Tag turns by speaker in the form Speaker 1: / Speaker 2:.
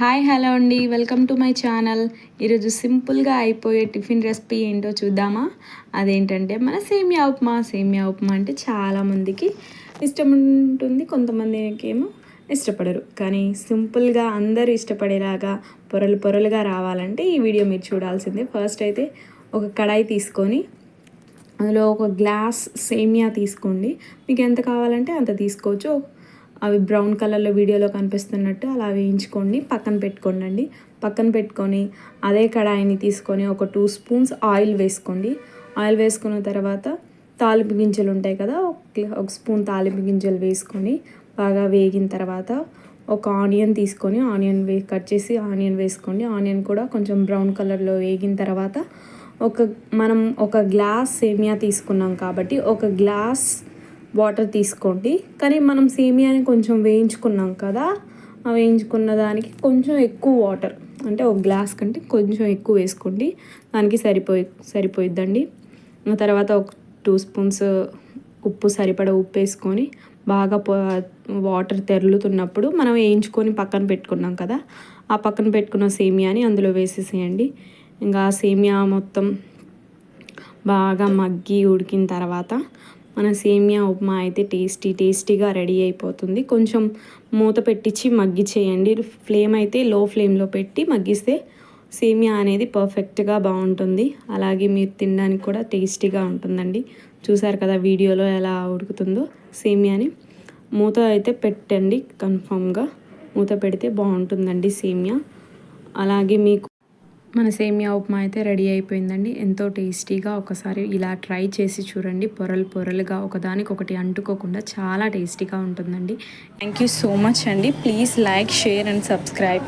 Speaker 1: Hi hello అండి. Welcome to my channel. ఈరోజు సింపుల్గా అయిపోయే టిఫిన్ రెసిపీ ఏంటో చూద్దామా? అదేంటంటే మన సేమియా ఉప్మా. సేమియా ఉప్మా అంటే చాలామందికి ఇష్టం ఉంటుంది కొంతమందికి ఏమో ఇష్టపడరు. కానీ సింపుల్గా అందరూ ఇష్టపడేలాగా పొరలు పొరలుగా రావాలంటే ఈ వీడియో మీరు చూడాల్సిందే. ఫస్ట్ అయితే ఒక కడాయి తీసుకొని అందులో ఒక గ్లాస్ సేమియా తీసుకోండి. మీకు ఎంత కావాలంటే అంత తీసుకోవచ్చు. అవి బ్రౌన్ కలర్లో వీడియోలో కనిపిస్తున్నట్టు అలా వేయించుకోండి పక్కన పెట్టుకోండి పక్కన పెట్టుకొని అదే కడాయిని తీసుకొని ఒక టూ స్పూన్స్ ఆయిల్ వేసుకోండి. ఆయిల్ వేసుకున్న తర్వాత తాలింపు గింజలు ఉంటాయి కదా ఒక స్పూన్ తాలింపు గింజలు వేసుకొని బాగా వేగిన తర్వాత ఒక ఆనియన్ తీసుకొని ఆనియన్ వే కట్ చేసి ఆనియన్ వేసుకోండి. ఆనియన్ కూడా కొంచెం బ్రౌన్ కలర్లో వేగిన తర్వాత ఒక మనం ఒక గ్లాస్ సేమియా తీసుకున్నాం కాబట్టి ఒక గ్లాస్ వాటర్ తీసుకోండి. కానీ మనం సేమియాని కొంచెం వేయించుకున్నాం కదా ఆ వేయించుకున్న దానికి కొంచెం ఎక్కువ వాటర్ అంటే ఒక గ్లాస్ కంటే కొంచెం ఎక్కువ వేసుకోండి. దానికి సరిపోయి సరిపోయిద్దండి. తర్వాత ఒక టూ స్పూన్స్ ఉప్పు సరిపడ ఉప్పు వేసుకొని బాగా వాటర్ తెరులుతున్నప్పుడు మనం వేయించుకొని పక్కన పెట్టుకున్నాం కదా ఆ పక్కన పెట్టుకున్న సేమియాని అందులో వేసేసేయండి. ఇంకా సేమియా మొత్తం బాగా మగ్గి ఉడికిన తర్వాత మన సేమియా ఉప్మా అయితే టేస్టీ టేస్టీగా రెడీ అయిపోతుంది. కొంచెం మూత పెట్టించి మగ్గి చేయండి. ఫ్లేమ్ అయితే లో ఫ్లేమ్లో పెట్టి మగ్గిస్తే సేమియా అనేది పర్ఫెక్ట్గా బాగుంటుంది. అలాగే మీరు తినడానికి కూడా టేస్టీగా ఉంటుందండి. చూసారు కదా వీడియోలో ఎలా ఉడుకుతుందో సేమియాని. మూత అయితే పెట్టండి కన్ఫామ్గా. మూత పెడితే బాగుంటుందండి సేమియా. అలాగే మీకు మన సేమియా ఉప్మా అయితే రెడీ అయిపోయిందండి. ఎంతో టేస్టీగా ఒకసారి ఇలా ట్రై చేసి చూడండి. పొరలు పొరలుగా ఒకదానికి ఒకటి అంటుకోకుండా చాలా టేస్టీగా ఉంటుందండి. థ్యాంక్ యూ సో మచ్ అండి. Please like share and subscribe.